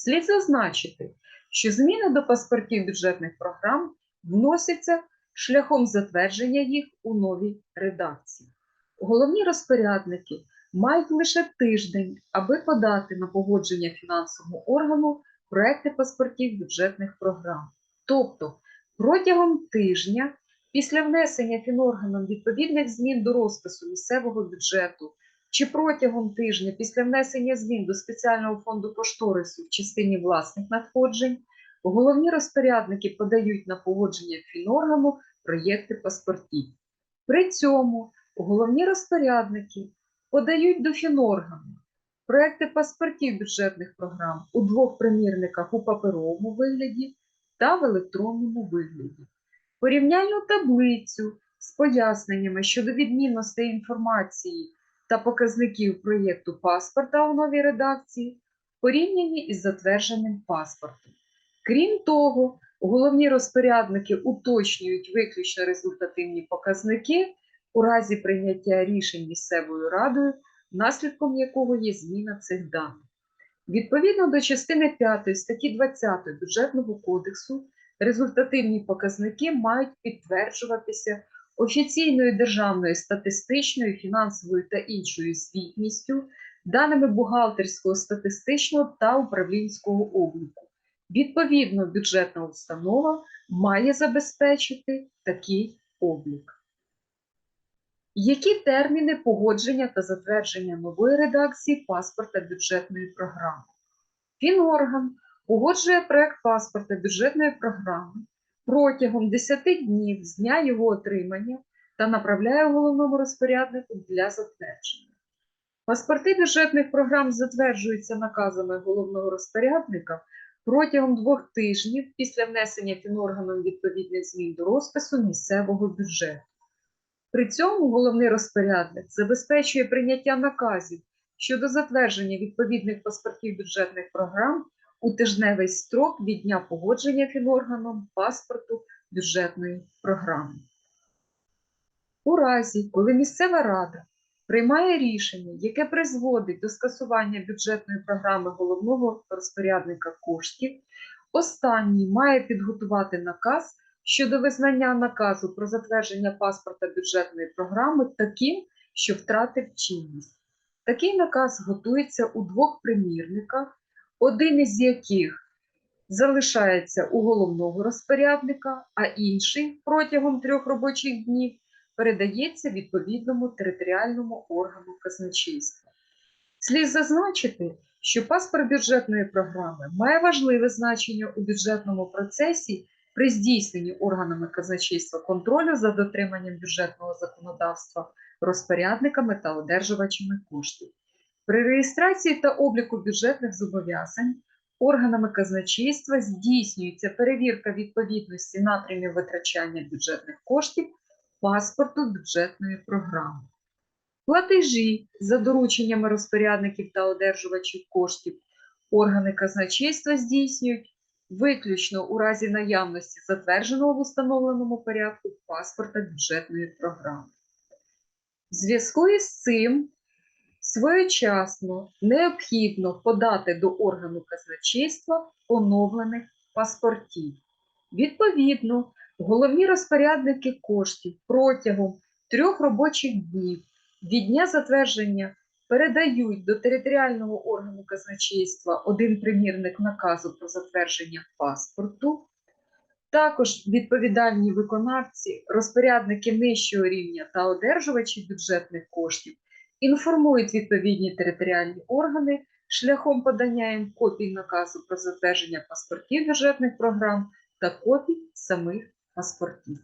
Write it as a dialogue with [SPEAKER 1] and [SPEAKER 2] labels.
[SPEAKER 1] Слід зазначити, що зміни до паспортів бюджетних програм вносяться шляхом затвердження їх у новій редакції. Головні розпорядники мають лише тиждень, аби подати на погодження фінансовому органу проекти паспортів бюджетних програм. Тобто протягом тижня після внесення фінорганом відповідних змін до розпису місцевого бюджету чи протягом тижня після внесення змін до спеціального фонду кошторису в частині власних надходжень головні розпорядники подають на погодження фіноргану проєкти паспортів. При цьому головні розпорядники подають до фіноргану проекти паспортів бюджетних програм у двох примірниках у паперовому вигляді та в електронному вигляді. Порівняльну таблицю з поясненнями щодо відмінностей інформації та показників проєкту паспорта у новій редакції порівняні із затвердженим паспортом. Крім того, головні розпорядники уточнюють виключно результативні показники у разі прийняття рішень місцевою радою, наслідком якого є зміна цих даних. Відповідно до частини 5 статті 20 бюджетного кодексу, результативні показники мають підтверджуватися офіційною державною статистичною, фінансовою та іншою звітністю, даними бухгалтерського, статистичного та управлінського обліку. Відповідно, бюджетна установа має забезпечити такий облік. Які терміни погодження та затвердження нової редакції паспорта бюджетної програми? Фінорган погоджує проект паспорта бюджетної програми протягом 10 днів з дня його отримання та направляє головному розпоряднику для затвердження. Паспорти бюджетних програм затверджуються наказами головного розпорядника протягом двох тижнів після внесення фінорганом відповідних змін до розпису місцевого бюджету. При цьому головний розпорядник забезпечує прийняття наказів щодо затвердження відповідних паспортів бюджетних програм у тижневий строк від дня погодження фінорганом паспорту бюджетної програми. У разі, коли місцева рада приймає рішення, яке призводить до скасування бюджетної програми головного розпорядника коштів, останній має підготувати наказ щодо визнання наказу про затвердження паспорта бюджетної програми таким, що втратив чинність. Такий наказ готується у двох примірниках, один із яких залишається у головного розпорядника, а інший протягом трьох робочих днів передається відповідному територіальному органу казначейства. Слід зазначити, що паспорт бюджетної програми має важливе значення у бюджетному процесі при здійсненні органами казначейства контролю за дотриманням бюджетного законодавства розпорядниками та одержувачами коштів. При реєстрації та обліку бюджетних зобов'язань органами казначейства здійснюється перевірка відповідності напрямів витрачання бюджетних коштів паспорту бюджетної програми. Платежі за дорученнями розпорядників та одержувачів коштів органи казначейства здійснюють виключно у разі наявності затвердженого в установленому порядку паспорта бюджетної програми. В зв'язку із цим своєчасно необхідно подати до органу казначейства оновлених паспортів. Відповідно, головні розпорядники коштів протягом трьох робочих днів від дня затвердження передають до територіального органу казначейства один примірник наказу про затвердження паспорту. Також відповідальні виконавці, розпорядники нижчого рівня та одержувачі бюджетних коштів інформують відповідні територіальні органи шляхом подання їм копій наказу про затвердження паспортів бюджетних програм та копій самих паспортів.